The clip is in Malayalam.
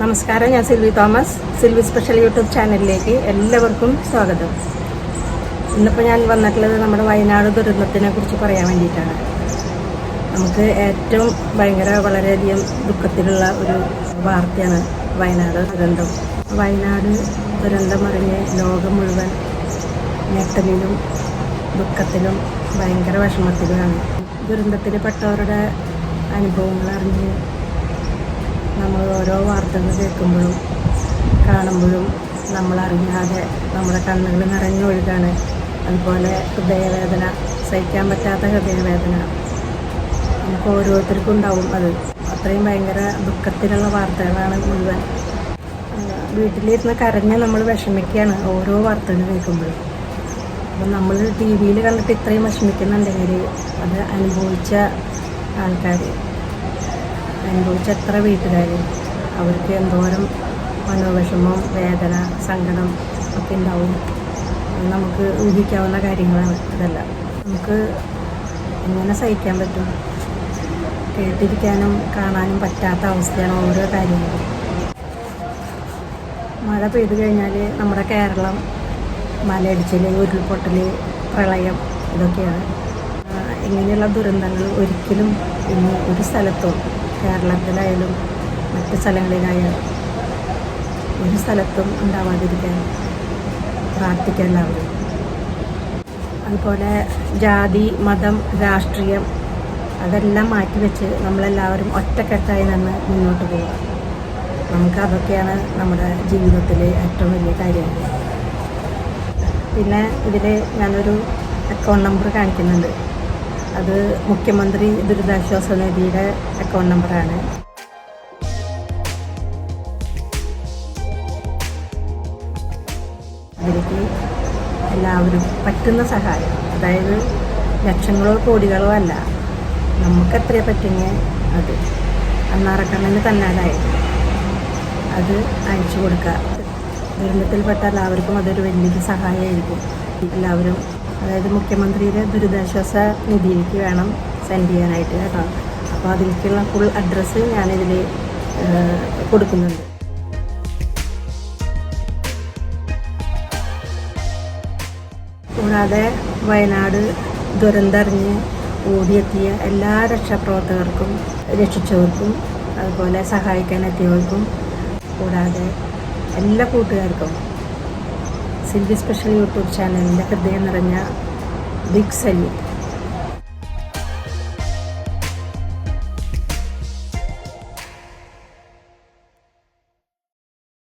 നമസ്കാരം ഞാൻ സിൽവി തോമസ്. സിൽവി സ്പെഷ്യൽ യൂട്യൂബ് ചാനലിലേക്ക് എല്ലാവർക്കും സ്വാഗതം. ഇന്നിപ്പോൾ ഞാൻ വന്നിട്ടുള്ളത് നമ്മുടെ വയനാട് ദുരന്തത്തിനെ കുറിച്ച് പറയാൻ വേണ്ടിയിട്ടാണ്. നമുക്ക് ഏറ്റവും ഭയങ്കര വളരെയധികം ദുഃഖത്തിലുള്ള ഒരു വാർത്തയാണ് വയനാട് ദുരന്തം. വയനാട് ദുരന്തം അറിഞ്ഞ് ലോകം മുഴുവൻ ഞെട്ടലിലും ദുഃഖത്തിലും ഭയങ്കര വിഷമത്തിലുമാണ്. ദുരന്തത്തിൽ പെട്ടവരുടെ അനുഭവങ്ങൾ അറിഞ്ഞ് ഓരോ വാർത്തകൾ കേൾക്കുമ്പോഴും കാണുമ്പോഴും നമ്മളറിയാതെ നമ്മുടെ കണ്ണുകൾ നിറഞ്ഞു നിറഞ്ഞൊഴുകാണ് അതുപോലെ ഹൃദയവേദന സഹിക്കാൻ പറ്റാത്ത ഹൃദയവേദന. നമുക്ക് ഓരോരുത്തർക്കും ഉണ്ടാവും അത്. അത്രയും ഭയങ്കര ദുഃഖത്തിലുള്ള വാർത്തകളാണ് മുഴുവൻ. വീട്ടിലിരുന്ന് കരഞ്ഞ് നമ്മൾ വിഷമിക്കുകയാണ് ഓരോ വാർത്തകൾ കേൾക്കുമ്പോഴും. അപ്പം നമ്മൾ ടി വിയിൽ കണ്ടിട്ട് ഇത്രയും വിഷമിക്കുന്നുണ്ടെങ്കിൽ അത് അനുഭവിച്ച ആൾക്കാർ അനുഭവിച്ച എത്ര വീട്ടുകാർ അവർക്ക് എന്തോരം മനോവിഷമം വേദന സങ്കടം ഒക്കെ ഉണ്ടാവും. നമുക്ക് ഊഹിക്കാവുന്ന കാര്യങ്ങളാണ് ഇതെല്ലാം നമുക്ക് എങ്ങനെ സഹിക്കാൻ പറ്റും? കേട്ടിരിക്കാനും കാണാനും പറ്റാത്ത അവസ്ഥയാണ് ഓരോ കാര്യങ്ങളും. മഴ പെയ്തു കഴിഞ്ഞാൽ നമ്മുടെ കേരളം മലയിടിച്ചിൽ ഉരുൾപൊട്ടൽ പ്രളയം ഇതൊക്കെയാണ്. ഇങ്ങനെയുള്ള ദുരന്തങ്ങൾ ഒരിക്കലും ഇനി ഒരു സ്ഥലത്തും കേരളത്തിലായാലും മറ്റ് സ്ഥലങ്ങളിലായാൽ ഒരു സ്ഥലത്തും ഉണ്ടാവാതിരിക്കാൻ പ്രാർത്ഥിക്കാൻ എല്ലാവരും. അതുപോലെ ജാതി മതം രാഷ്ട്രീയം അതെല്ലാം മാറ്റിവെച്ച് നമ്മളെല്ലാവരും ഒറ്റക്കെട്ടായി നിന്ന് മുന്നോട്ട് പോവുക. നമുക്ക് അതൊക്കെയാണ് നമ്മുടെ ജീവിതത്തിലെ ഏറ്റവും വലിയ കാര്യങ്ങൾ പിന്നെ ഇതിൽ ഞാനൊരു അക്കൗണ്ട് നമ്പർ കാണിക്കുന്നുണ്ട്. അത് മുഖ്യമന്ത്രി ദുരിതാശ്വാസ നിധിയുടെ അക്കൗണ്ട് നമ്പറാണ് അതിലേക്ക് എല്ലാവരും പറ്റുന്ന സഹായം. അതായത് ലക്ഷങ്ങളോ കോടികളോ അല്ല. നമുക്ക് എത്ര പറ്റുമെങ്കിൽ അത്. അന്നാറക്കണ്ണന് അതായത് അത് അയച്ചു കൊടുക്കുക. ദുരന്തത്തിൽപ്പെട്ട എല്ലാവർക്കും അതൊരു വലിയൊരു സഹായമായിരിക്കും. എല്ലാവരും അതായത് മുഖ്യമന്ത്രിയുടെ ദുരിതാശ്വാസ നിധിയിലേക്ക് വേണം സെൻഡ് ചെയ്യാനായിട്ട് കേട്ടോ. അപ്പോൾ അതിലേക്കുള്ള ഫുൾ അഡ്രസ്സ് ഞാനിതിൽ കൊടുക്കുന്നുണ്ട്. കൂടാതെ വയനാട് ദുരന്തറിഞ്ഞ് ഓടിയെത്തിയ എല്ലാ രക്ഷാപ്രവർത്തകർക്കും രക്ഷിച്ചവർക്കും അതുപോലെ സഹായിക്കാൻ എത്തിയവർക്കും കൂടാതെ എല്ലാ കൂട്ടുകാർക്കും സിൽവി സ്പെഷ്യൽ യൂട്യൂബ് ചാനലിന്റെ ഹൃദയം നിറഞ്ഞ ബിഗ് സല്യൂട്ട്.